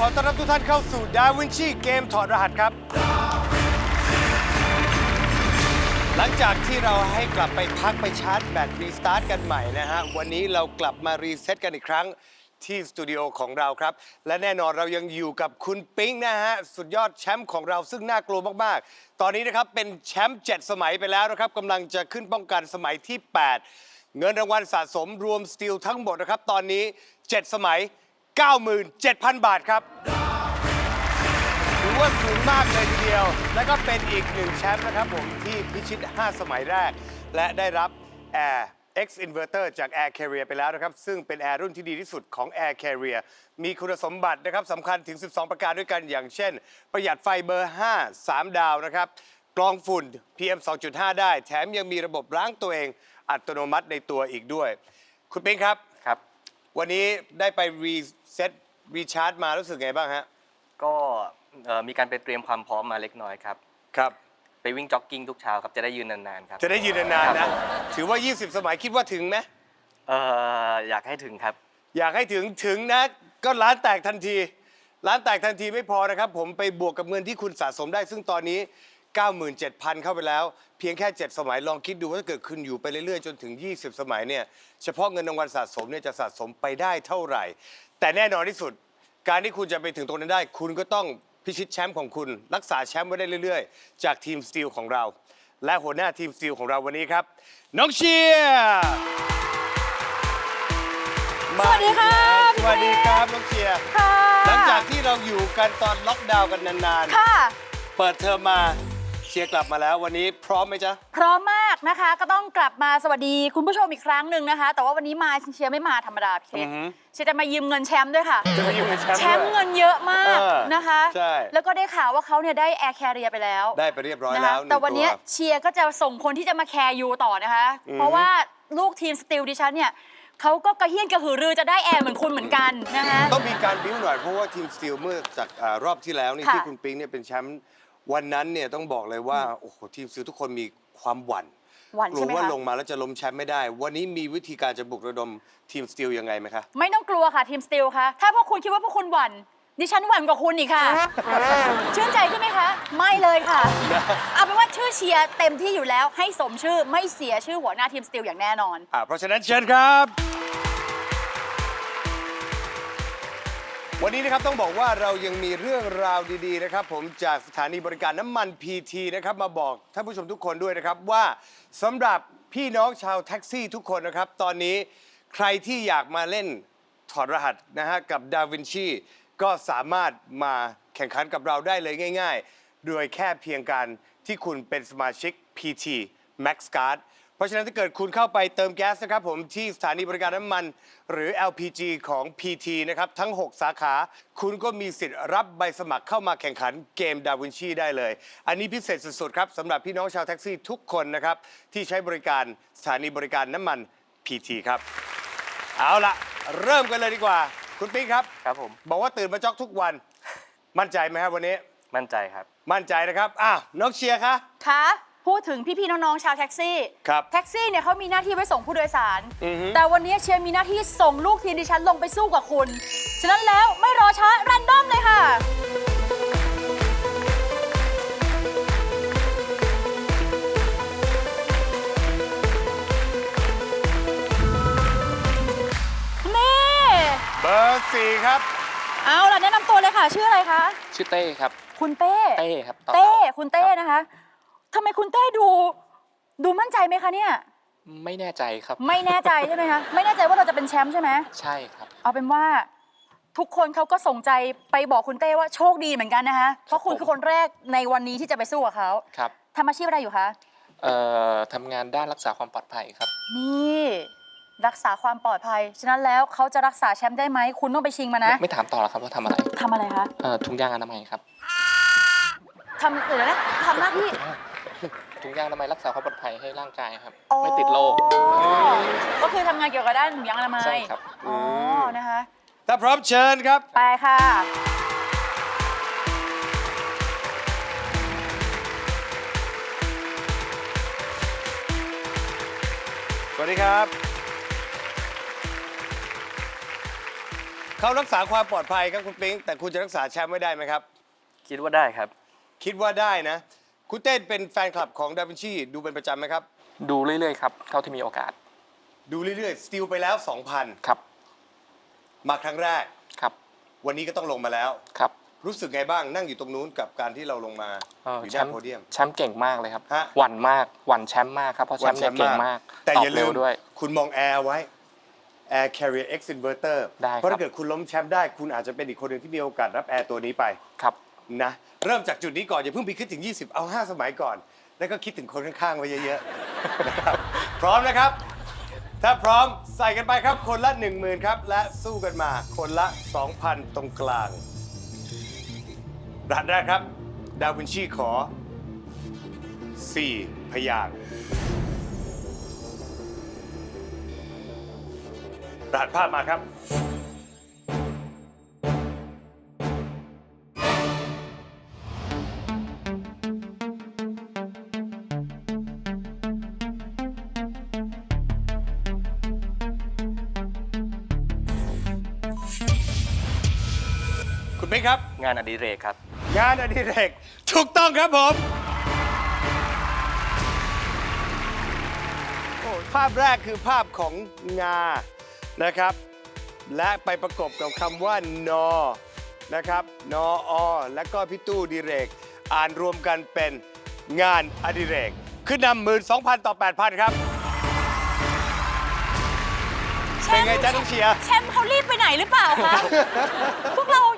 ขอต้อนรับทุกท่านเข้าสู่ดาวินชีเกมถอดรหัสครับ หลังจากที่เราให้กลับไปพักไปชาร์จแบตรีสตาร์ทกันใหม่นะฮะ วันนี้เรากลับมารีเซ็ตกันอีกครั้งที่สตูดิโอของเราครับ และแน่นอนเรายังอยู่กับคุณปิ๊งนะฮะ สุดยอดแชมป์ของเราซึ่งน่ากลัวมาก ๆ ตอนนี้นะครับเป็นแชมป์7สมัยไปแล้วนะครับกำลังจะขึ้นป้องกันสมัยที่ 8 เงินรางวัลสะสมรวมสตีลทั้งหมดนะครับ ตอนนี้ 7 สมัย 97,000 บาทครับถือว่าสูงมากเลยทีเดียว และก็เป็นอีกหนึ่งแชมป์นะครับผมที่พิชิต 5 สมัยแรก และได้รับ Air X Inverter จาก Air Carrier ไปแล้วนะครับ ซึ่งเป็นแอร์รุ่นที่ดีที่สุดของ Air Carrier มีคุณสมบัตินะครับสำคัญถึง 12 ประการด้วยกันอย่างเช่น ประหยัดไฟเบอร์ 5 3 ดาวนะครับกรองฝุ่น PM 2.5 ได้ แถมยังมีระบบล้างตัวเองอัตโนมัติในตัวอีกด้วย คุณปิ๊งครับครับ วันนี้ได้ไปรีเซ็ตรีชาร์จมารู้สึกไงบ้างฮะ ก็เอ่อมีการไปเตรียมความพร้อมมาเล็กน้อยครับ ครับ ไปวิ่งจ็อกกิ้งทุกเช้าครับ จะได้ยืนนานๆครับจะได้ยืนนานๆครันะ บผมถือว่า 20 สมัยคิดว่าถึงไหมเอ่ออยากให้ถึงครับ อยากให้ถึงถึงนะ ก็ร้านแตกทันที ร้านแตกทันทีไม่พอนะครับ ผมไปบวกกับเงินที่คุณสะสมได้ ซึ่งตอนนี้ 97,000 เข้าไปแล้ว เพียงแค่ 7 สมัยลองคิดดูว่าถ้าเกิดคุณอยู่ไปเรื่อยๆ จนถึง 20 สมัยเนี่ยเฉพาะเงินรางวัลสะสมเนี่ยจะสะสมไปได้เท่าไหร่ แต่แน่นอนที่สุด การที่คุณจะไปถึงตรงนั้นได้ คุณก็ต้องพิชิตแชมป์ของคุณ รักษาแชมป์ไว้ได้เรื่อยๆ จากทีมสตีลของเรา และหัวหน้าทีมสตีลของเราวันนี้ครับ น้องเชียร์สวัสดีค่ะสวัสดีครับน้องเชียร์ค่ะหลังจากที่เราอยู่กันตอนล็อกดาวน์กันนานค่ะ ๆ เปิดเทอมมาเชียร์กลับมาแล้ววันนี้พร้อมไหมจ๊ะ พร้อมมากนะคะ ก็ต้องกลับมาสวัสดีคุณผู้ชมอีกครั้งหนึ่งนะคะ แต่ว่าวันนี้มาเชียร์ไม่มาธรรมดาพี่เค้กอือหือเชียร์จะมายืมเงินแชมป์ด้วยค่ะจะมาอยู่ในแชมป์แชมป์ด้วยเงินเยอะมากเออนะคะ ใช่ แล้วก็ได้ข่าวว่าเขาเนี่ยได้แอร์แคเรียไปแล้วได้ไปเรียบร้อยนะแล้คะวหงแต่วันนี้ตัเชียร์ก็จะส่งคนที่จะมาแคร์ยูต่อนะคะ อือหือ เพราะว่าลูกทีมสติลดิฉันเนี่ยเขาก็กระเฮี้ยนกระหือรือจะได้แอร์เหมือนคุณเหมือนกันนะคะ ต้องมีการบิ้วหน่อยเพราะว่าทีมสตีลเมื่อจากอ่ารอบที่แล้วนี่ค่ะที่คุณปิงเนี่ยเป็นแชมป์ วันนั้นเนี่ยต้องบอกเลยว่าโอ้โหทีมสตีลทุกคนมีความหวั่นหวั่นกลัใช่วไหมว่าคะลงมาแล้วจะล้มแชมป์ไม่ได้ วันนี้มีวิธีการจะบุกระดมทีมสตีลยังไงไหมคะ ไม่ต้องกลัวค่ะทีมสติลคะถ้าพวกคุณคิดว่าพวกคุณหวั่นดิฉันหวั่นกว่าคุณอีกค่ะ ชื่นใจขึ้นไหมคะ ไม่เลยค่ะ เอาเป็นว่าชื่อเชียร์เต็มที่อยู่แล้วให้สมชื่อไม่เสียชื่อหัวหน้าทีมสติลอย่างแน่นอน อ่าเพราะฉะนั้นเชิญครับ วันนี้นะครับต้องบอกว่าเรายังมีเรื่องราวดีๆนะครับ ผมจากสถานีบริการน้ำมัน PT นะครับมาบอกท่านผู้ชมทุกคนด้วยนะครับว่าสำหรับพี่น้องชาวแท็กซี่ทุกคนนะครับ ตอนนี้ใครที่อยากมาเล่นถอดรหัสนะฮะกับดาวินชีก็สามารถมาแข่งขันกับเราได้เลยง่าย ๆ โดยแค่เพียงการที่คุณเป็นสมาชิก PT Max Card เพราะฉะนั้นถ้าเกิดคุณเข้าไปเติมแก๊สนะครับผมที่สถานีบริการน้ำมัน หรือ LPG ของ PT นะครับทั้ง 6 สาขา คุณก็มีสิทธิ์รับใบสมัครเข้ามาแข่งขันเกมดาวินชีได้เลย อันนี้พิเศษสุดๆครับสำหรับพี่น้องชาวแท็กซี่ทุกคนนะครับที่ใช้บริการสถานีบริการน้ำมัน PT ครับ เอาละเริ่มกันเลยดีกว่า คุณปิ๊กครับ ครับผม บอกว่าตื่นมาจ็อกทุกวัน มั่นใจไหมครับวันนี้ มั่นใจครับ มั่นใจนะครับอ้าวน้องเชียร์คะ คะ พูดถึงพี่ๆน้องๆชาวแท็กซี่ครับแท็กซี่เนี่ยเขามีหน้าที่ไว้ส่งผู้โดยสาร อือฮึ แต่วันนี้เชียร์มีหน้าที่ส่งลูกทีมดิฉันลงไปสู้กับคุณ ฉะนั้นแล้วไม่รอช้ารันดอมเลยค่ะ นี่ เบอร์สี่ครับ เอาล่ะแนะนำตัวเลยค่ะ ชื่ออะไรคะ ชื่อเต้ครับ คุณเต้ เต้ครับต่อเต้ต่อคุณเต้นะคะ ทำไมคุณเต้ดู ดูมั่นใจไหมคะเนี่ย ไม่แน่ใจครับ ไม่แน่ใจใช่ไหมคะไม่แน่ใจว่าเราจะเป็นแชมป์ใช่ไหมใช่ครับ เอาเป็นว่า ทุกคนเขาก็ส่งใจไปบอกคุณเต้ว่าโชคดีเหมือนกันนะคะเพราะคุณผมคือคนแรกในวันนี้ที่จะไปสู้กับเขาครับทำอาชีพอะไรอยู่คะเอ่อทำงานด้านรักษาความปลอดภัยครับ นี่ รักษาความปลอดภัย ฉะนั้นแล้วเขาจะรักษาแชมป์ได้ไหมคุณต้องไปชิงมานะไม่ถามต่อแล้วครับว่าทำอะไรทำอะไรคะเอ่อถุงยางอนามัยครับ ทำเดี๋ยวนะทำหน้าที่ ถุงยางอนามัยรักษาความปลอดภัยให้ร่างกายครับ อ๋อ ไม่ติดโรค ก็คือทำงานเกี่ยวกับด้านถุงยางอนามัยใช่ครับ อ๋อนะคะ ถ้าพร้อมเชิญครับ ไปค่ะ สวัสดีครับ เขารักษาความปลอดภัยครับคุณปิ๊งแต่คุณจะรักษาแชมป์ไม่ได้ไหมครับ คิดว่าได้ครับ คิดว่าได้นะ คุณเต้นเป็นแฟนคลับของดาวินชีดูเป็นประจำไหมครับ ดูเรื่อยๆครับเท่าที่มีโอกาสดูเรื่อยๆสติลไปแล้วครับ2,000มาครั้งแรก ครับวันนี้ก็ต้องลงมาแล้ว ครับรู้สึกไงบ้างนั่งอยู่ตรงนู้นกับการที่เราลงมาเอ่ออยู่แชด้านมป์โพเดียม แชมป์เก่งมากเลยครับฮะ หวั่นมากหวั่นแชมป์มากครับเพราะแชมป์เนี่ยเก่งมากแต่ตออย่าบลืเร็วมด้วย คุณมองแอร์ไว้ Air Carrier X Inverter ได้ครับ เพราะถ้าเกิดคุณล้มแชมป์ได้ คุณอาจจะเป็นอีกคนหนึ่งที่มีโอกาสรับแอร์ตัวนี้ไปครับ นะ เริ่มจากจุดนี้ก่อนอย่าเพิ่งไปคิดถึง 20 เอา 5 สมัยก่อน แล้วก็คิดถึงคนข้างๆไว้เยอะๆนะครับพร้อมนะครับ ถ้าพร้อมใส่กันไปครับคนละ 10,000ครับ และสู้กันมาคนละ 2,000 ตรงกลางรหัสแรกครับ ดาวินชีขอ 4 พยางค์รหัสภาพมาครับ คุณปิ๊กครับ งานอดิเรกครับ งานอดิเรกถูกต้องครับผมโอ้ภาพแรกคือภาพของงานะครับ และไปประกบกับคำว่านอนะครับนออและก็พี่ตู้ดิเรก อ่านรวมกันเป็นงานอดิเรก ขึ้นนำหมื่นสองพันต่อแปดพันครับ เป็นไงจ๊ะน้องเชียร์ แชมป์เขารีบไปไหนหรือเปล่าคะ พวกเราเพิ่งเริ่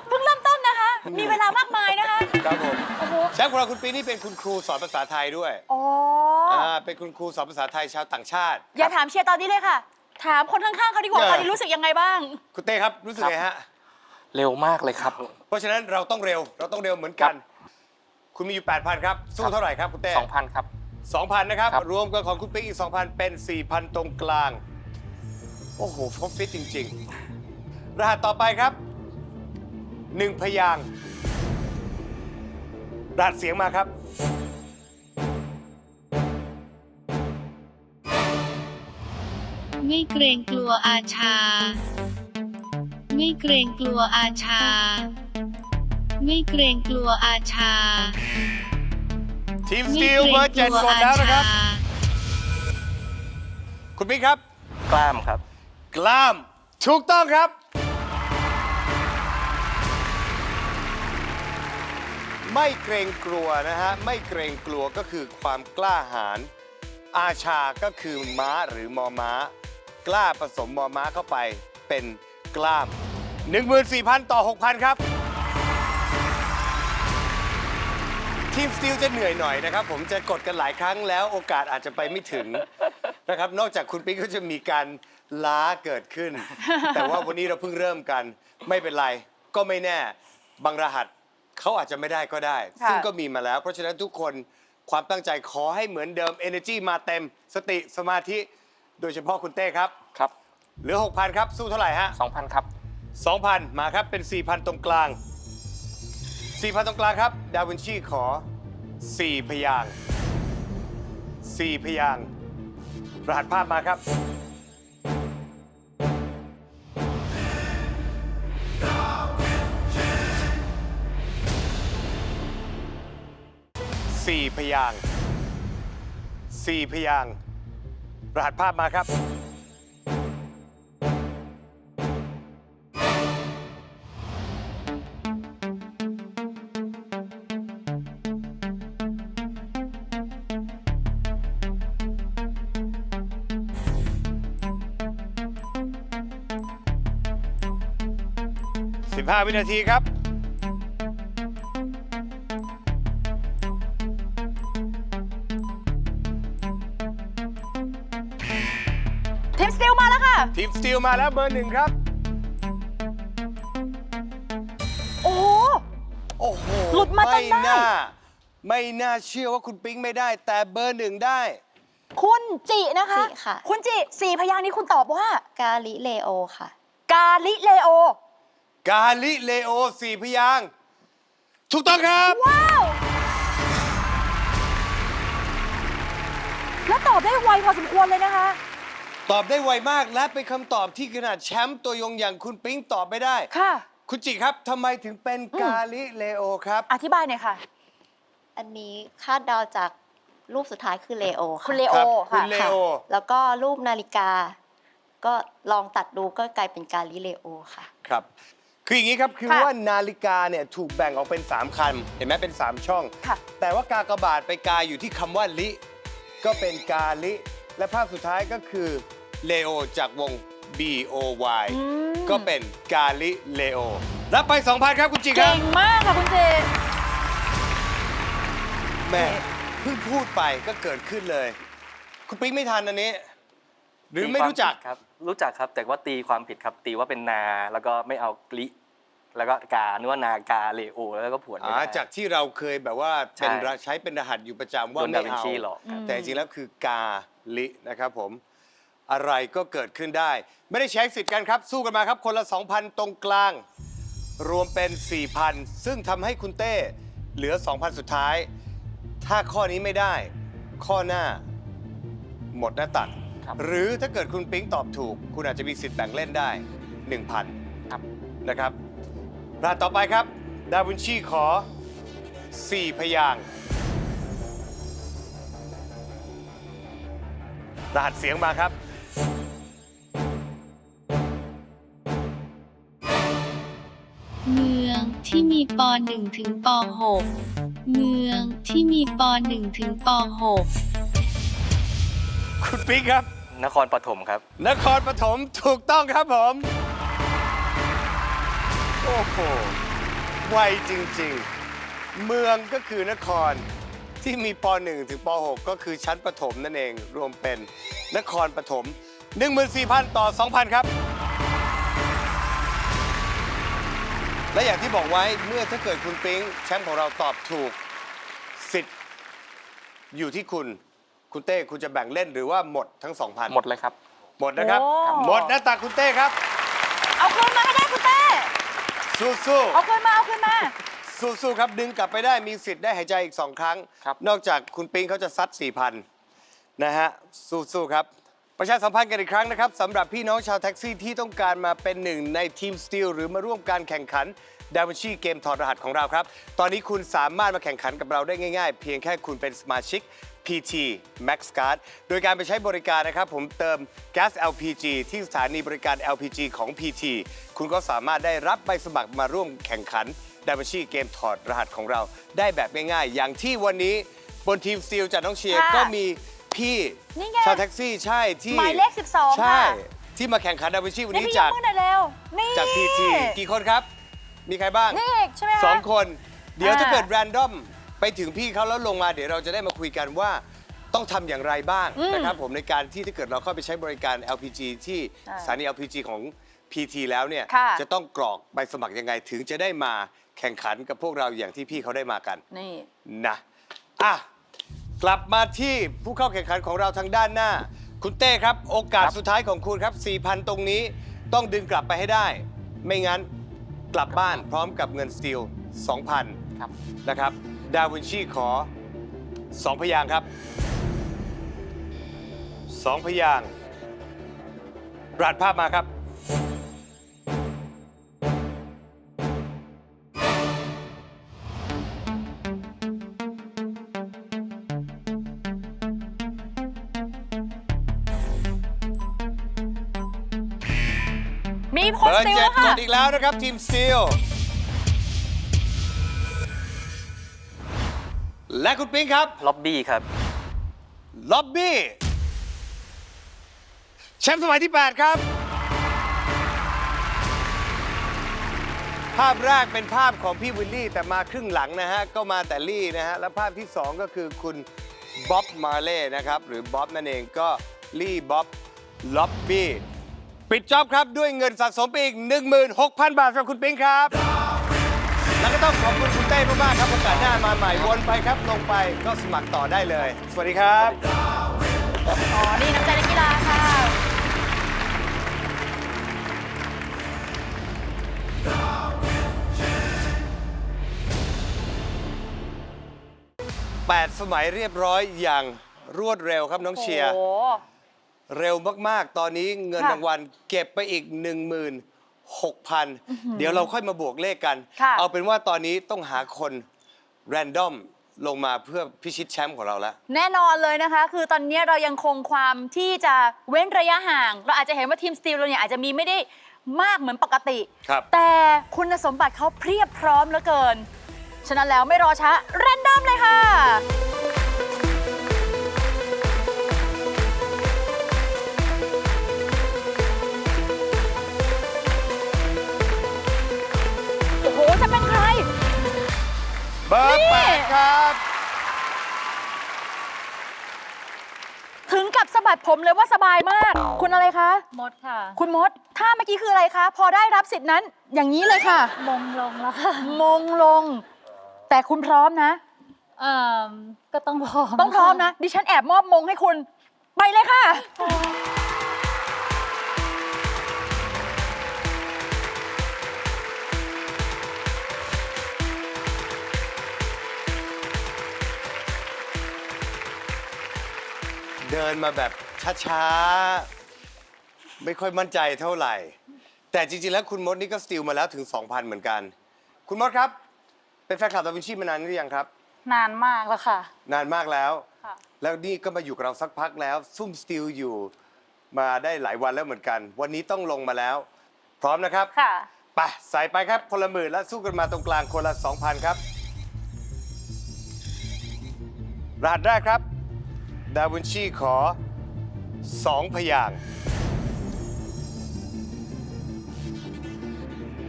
มต้นนะคะมีเวลามากมายนะคะครับผมโอ้โหแชมป์ของเราคุณปีนี่เป็นคุณครูสอนภาษาไทยด้วยอ๋ออ่าเป็นคุณครูสอนภาษาไทยชาวต่างชาติ อย่าถามเชียร์ตอนนี้เลยค่ะ ถามคนข้างๆเขาดีกว่าเออตอนนี้รู้สึกยังไงบ้าง คุณเต้ครับรู้สึกไงฮะ เร็วมากเลยครับ เพราะฉะนั้นเราต้องเร็วเราต้องเร็วเหมือนกัน คุณมีอยู่ 8,000 ครับ สู้เท่าไหร่ครับคุณเต้2,000 ครับ 2,000 นะครับครับรวมกับของคุณปิ๊กอีก 2,000 เป็น 4,000 ตรงกลาง โอ้โหเขาฟิตจริง ๆ รหัสต่อไปครับ 1พยางค์รหัสเสียงมาครับ ไม่เกรงกลัวอาชา ไม่เกรงกลัวอาชา ไม่เกรงกลัวอาชา ทีมสไม่ตีเกลรงเบอร์กเจ็ดลัวหมดอาแล้วนะครับชาคุณปิ๊กครับ กล้ามครับ กล้าม ถูกต้องครับ ไม่เกรงกลัวนะฮะ ไม่เกรงกลัวก็คือความกล้าหาญอาชาก็คือม้าหรือมอม้า กล้าผสมมอม้าเข้าไปเป็นกล้าม 14,000 ต่อ 6,000 ครับ ทีมสตีลจะเหนื่อยหน่อยนะครับ ผมจะกดกันหลายครั้งแล้วโอกาสอาจจะไปไม่ถึง นะครับ นอกจากคุณปิ๊กก็จะมีการล้าเกิดขึ้น แต่ว่าวันนี้เราเพิ่งเริ่มกัน ไม่เป็นไร ก็ไม่แน่ บางรหัส เขาอาจจะไม่ได้ก็ได้ ค่ะ ซึ่งก็มีมาแล้ว เพราะฉะนั้นทุกคนความตั้งใจขอให้เหมือนเดิม Energy มาเต็มสติสมาธิ โดยเฉพาะคุณเต้ครับ ครับเหลือ 6,000 ครับ สู้เท่าไหร่ฮะ 2,000 ครับ 2,000 มาครับ เป็น 4,000 ตรงกลาง 4,000 ตรงกลางครับ ดาวินชีขอ 4 พยางค์4พยางค์รหัสภาพมาครับ สี่พยางสี่พยางรหัสภาพมาครับสิบห้าวินาทีครับ ทีมสตีลมาแล้วเบอร์หนึ่งครับ โอ้โห โอ้โหหลุดมาจนได้ ไม่น่าไม่น่าเชื่อว่าคุณปิ๊งไม่ได้ แต่เบอร์หนึ่งได้ คุณจินะคะ จิค่ะ คุณจิสี่พยางค์นี้คุณตอบว่า กาลิเลโอค่ะ กาลิเลโอกาลิเลโอสี่พยางค์ถูกต้องครับ ว้าวแล้วตอบได้ไวพอสมควรเลยนะคะ ตอบได้ไวมากและเป็นคำตอบที่ขนาดแชมป์ตัวยงอย่างคุณปิ๊งตอบไม่ได้ ค่ะ คุณจิครับทำไมถึงเป็นกาลิเลโอครับ อธิบายหน่อยค่ะ อันนี้คาดเดาจากรูปสุดท้ายคือเลโอค่ะคุณเลโอครับคุค่ะ ณเลโอแล้วก็รูปนาฬิกา ก็ลองตัดดูก็กลายเป็นกาลิเลโอค่ะ ครับ คืออย่างนี้ครับ คือค่ะว่านาฬิกาเนี่ยถูกแบ่งออกเป็น 3คัน เห็นไหมเป็น 3 ช่อง ค่ะ แต่ว่ากากบาทไปกาอยู่ที่คำว่าลิ ก็เป็นกาลิ และภาพสุดท้ายก็คือเลโอจากวง B O Y อืมก็เป็นกาลิเลโอรับไป 2,000 ครับคุณจิครัเก่บงมากค่ะคุณจิแม่เพิ่งพูดไปก็เกิดขึ้นเลย คุณปิ๊งไม่ทันอันนี้ หรือไม่รู้จัก ตีความผิดครับ รู้จักครับ แต่ว่าตีความผิดครับ ตีว่าเป็นนา แล้วก็ไม่เอากลิ แล้วก็กานึกว่านากาเลโอ แล้วก็ผวนไม่อ่าได้ จากที่เราเคยแบบว่าเป็นใช่ใช้เป็นรหัสอยู่ประจำว่าโดนไม่ดาวินเอาชีหลอกครับ แต่จริงๆแล้วคือกาลินะครับผม อะไรก็เกิดขึ้นได้ ไม่ได้ใช้สิทธิ์กันครับ สู้กันมาครับ คนละ 2,000 ตรงกลาง รวมเป็น 4,000 ซึ่งทำให้คุณเต้เหลือ 2,000 สุดท้าย ถ้าข้อนี้ไม่ได้ ข้อหน้า หมดหน้าตัก ครับ หรือถ้าเกิดคุณปิ๊งตอบถูก คุณอาจจะมีสิทธิ์แบ่งเล่นได้ 1,000 ครับ นะครับ รหัสต่อไปครับ ดาวินชีขอ 4 พยางค์รหัสเสียงมาครับ เมืองที่มีป .1 ถึงป .6 เมืองที่มีป .1 ถึงป .6 คุณปิ๊กครับ นครปฐมครับ นครปฐมถูกต้องครับผมโอ้โหไวจริงๆ เมืองก็คือนครที่มีป .1 ถึงป .6 ก็คือชั้นประถมนั่นเองรวมเป็นนครปฐม14,000 ต่อ 2,000 ครับ และอย่างที่บอกไว้เมื่อถ้าเกิดคุณปิ๊งแชมป์ของเราตอบถูกสิทธิ์อยู่ที่คุณ คุณเต้คุณจะแบ่งเล่นหรือว่าหมดทั้ง 2,000 หมดเลยครับ หมดนะครับ โอ้ หมดหน้าตาคุณเต้ครับ เอาคืนมาให้ได้คุณ เต้สู้เอาคืนมาเอาคืนมาๆสู้ๆครับดึงกลับไปได้มีสิทธิ์ได้หายใจอีก2ครั้ง ครับ นอกจากคุณปิงเขาจะซัด4,000นะฮะสู้ๆครับ ประชาสัมพันธ์กันอีกครั้งนะครับสำหรับพี่น้องชาวแท็กซี่ที่ต้องการมาเป็นหนึ่งในทีมสตีลหรือมาร่วมการแข่งขันดาวินชีเกมถอดรหัสของเราครับ ตอนนี้คุณสามารถมาแข่งขันกับเราได้ง่ายๆ เพียงแค่คุณเป็นสมาชิก PT Max Card โดยการไปใช้บริการนะครับ ผมเติมแก๊ส LPG ที่สถานีบริการ LPG ของ PT คุณก็สามารถได้รับใบสมัครมาร่วมแข่งขันดาวินชีเกมถอดรหัสของเรา ได้แบบง่ายๆ อย่างที่วันนี้บนทีมสตีลจากน้องเชียร์ค่ะก็มีพี่นี่ไง ชาวแท็กซี่ใช่ที่หมายเลข 12ใช่ค่ะที่มาแข่งขันดาวินชีวันนี่นี้พี่ยจากกมือหน่อยเร็ว นี่จาก PT กี่คนครับ มีใครบ้าง นี่อีกใช่ไหมคะ สองคน เดี๋ยวอ่า ถ้าเกิดแรนดอม ไปถึงพี่เขาแล้วลงมาเดี๋ยวเราจะได้มาคุยกันว่าต้องทำอย่างไรบ้างนะครับผมในการที่ถ้าเกิดเราเข้าไปใช้บริการ LPG ที่อ่าสถานี LPG ของ PT แล้วเนี่ยค่ะ จะต้องกรอกใบสมัครยังไงถึงจะได้มาแข่งขันกับพวกเราอย่างที่พี่เขาได้มากัน นี่ นะอะกลับมาที่ผู้เข้าแข่งขันของเราทางด้านหน้า คุณเต้ครับ โอกาสครับสุดท้ายของคุณครับ 4,000 ตรงนี้ต้องดึงกลับไปให้ได้ ไม่งั้นกลับบ้านพร้อมกับเงินสตีล2,000 ครับ นะครับ ดาวินชีขอ2พยางค์ครับ2พยางค์รหัสภาพมาครับ มีโพเบสอร์ติลเจ็ดค่ะกดอีกแล้วนะครับ ทีมสตีล และคุณปิ๊งครับ ล็อบบี้ครับ ล็อบบี้แชมป์สมัยที่ 8 ครับ ภาพแรกเป็นภาพของพี่วิลลี่ แต่มาครึ่งหลังนะฮะ ก็มาแต่ลี่นะฮะ แล้วภาพที่ 2 ก็คือคุณบ๊อบมาเล่นะครับ หรือบ๊อบนั่นเองก็ลี่บ๊อบล็อบบี้ ปิดจ็อบครับด้วยเงินสะสมไปอีก 16,000 บาทสำหรับคุณปิงครับ แล้วก็ต้องขอบคุณคุณเต้มากๆครับโอกาสหน้ามาใหม่วนไปครับลงไปก็สมัครต่อได้เลย สวัสดีครับอ๋อ นี่น้ำใจนักกีฬาค่ะ8สมัยเรียบร้อยอย่างรวดเร็วครับน้องเชียร์ โอ้โห เร็วมาก ๆ ตอนนี้เงินค่ะ รางวัลเก็บไปอีก 16,000 เดี๋ยวเราค่อยมาบวกเลขกัน ค่ะ เอาเป็นว่าตอนนี้ต้องหาคนแรนดอมลงมาเพื่อพิชิตแชมป์ของเราแล้ว แน่นอนเลยนะคะ คือตอนนี้เรายังคงความที่จะเว้นระยะห่าง เราอาจจะเห็นว่าทีมสตีลเราเนี่ยอาจจะมีไม่ได้มากเหมือนปกติ ครับ แต่คุณสมบัติเขาเพียบพร้อมเหลือเกิน ฉะนั้นแล้วไม่รอช้าแรนดอมเลยค่ะ เบอร์นี่แปดครับ ถึงกับสะบัดผมเลยว่าสบายมาก คุณอะไรคะ มดค่ะ คุณมดถ้าเมื่อกี้คืออะไรคะ พอได้รับสิทธินั้น อย่างนี้เลยค่ะ มงลงแล้วค่ะมงลง แต่คุณพร้อมนะ เอ่อก็ต้องพร้อมต้องพร้อมนะ ดิฉันแอบมอบมงให้คุณ ไปเลยค่ะ เดินมาแบบช้าๆ ไม่ค่อยมั่นใจเท่าไหร่ แต่จริงๆ แล้วคุณมดนี่ก็สติลมาแล้วถึง 2,000 เหมือนกัน คุณมดครับ เป็นแฟนคลับดาวินชีมานานหรือยังครับ นานมากแล้วค่ะ นานมากแล้ว ค่ะ แล้วนี่ก็มาอยู่กับเราสักพักแล้ว ซุ่มสติลอยู่มาได้หลายวันแล้วเหมือนกัน วันนี้ต้องลงมาแล้ว พร้อมนะครับ ค่ะ ไปใส่ไปครับคนละหมื่นแล้วสู้กันมาตรงกลางคนละ 2,000 ครับรหัสแรกครับ ดาวินชีขอ2พยางค์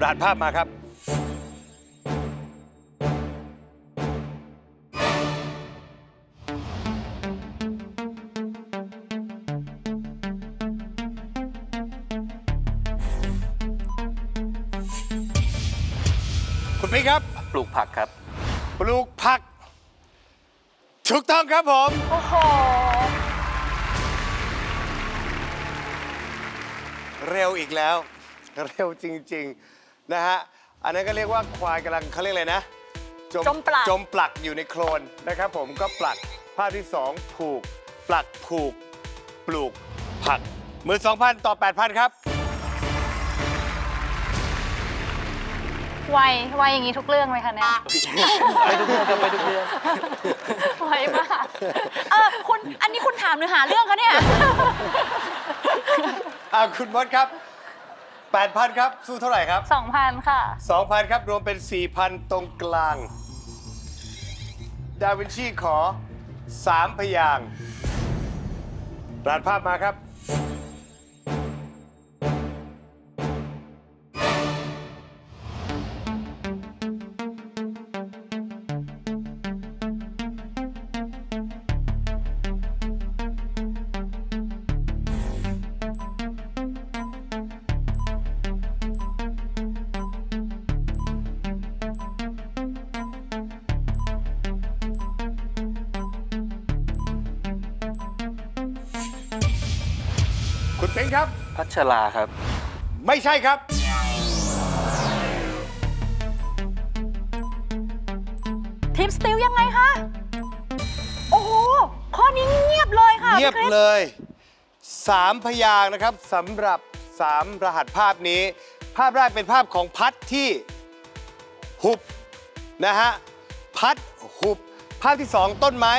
รหัสภาพมาครับ คุณพี่ครับ ปลูกผักครับ ปลูกผัก ถูกต้องครับผม โอ้โห เร็วอีกแล้ว เร็วจริง ๆ นะฮะ อันนั้นก็เรียกว่าควายกำลังเขาเรียกอะไรนะ จมปลัก จมปลักอยู่ในโคลนนะครับผมก็ปลักภาพที่ 2 ผูก ปลักผูก ปลูกผักมือ2,000 ต่อ 8,000 ครับ ไวไวอย่างนี้ทุกเรื่องไหมคะเนี่ยไปทุกเรื่องครับไปทุกเรื่องไวมากเออคุณอันนี้คุณถามหรือหาเรื่องคะเนี่ยอ่าคุณมดครับ 8,000 ครับ สู้เท่าไหร่ครับ 2,000 ค่ะ 2,000 ครับ รวมเป็น 4,000 ตรงกลาง ดาวินชีขอ 3 พยางค์รานภาพมาครับ เป็งครับ พัชราครับ ไม่ใช่ครับ ทีมสติลยังไงคะ โอ้โห ข้อนี้เงียบเลยค่ะเงียบพี่คริสเลย3พยางค์นะครับสำหรับ3รหัสภาพนี้ ภาพแรกเป็นภาพของพัดที่หุบนะฮะพัดหุบ ภาพที่2ต้นไม้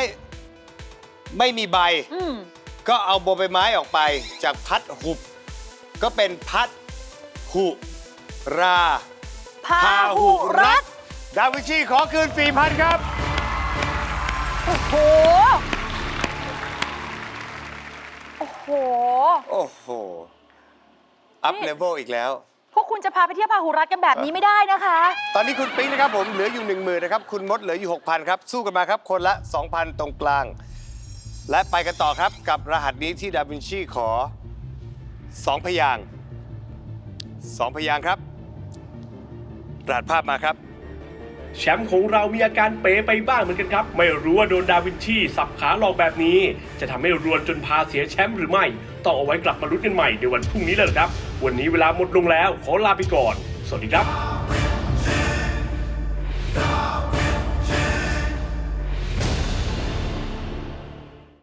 ไม่มีใบ อืม ก็เอาโบใบไม้ออกไปจากพัดหุบ ก็เป็นพัดหุราพาหุรัตดาวินชีขอคืน4,000ครับ โอ้โห โอ้โห โอ้โห อัพนี่เลเวลอีกแล้ว พวกคุณจะพาไปเที่ยวพาหุรัตกันแบบนี้ไม่ได้นะคะ ตอนนี้คุณปิ๊งนะครับผมเหลืออยู่1 0,000นะครับ คุณมดเหลืออยู่6,000ครับ สู้กันมาครับ คนละ2,000ตรงกลาง และไปกันต่อครับกับรหัสนี้ที่ดาวินชีขอ 2 พยางสองพยางค์ครับรหัสภาพมาครับ แชมป์ของเรามีอาการเป๋ไปบ้างเหมือนกันครับ ไม่รู้ว่าโดนดาวินชีสับขาหลอกแบบนี้ จะทำให้รวนจนพาเสียแชมป์หรือไม่ ต้องเอาไว้กลับมาลุ้นกันใหม่ในวันพรุ่งนี้เลยครับ วันนี้เวลาหมดลงแล้วขอลาไปก่อน สวัสดีครับ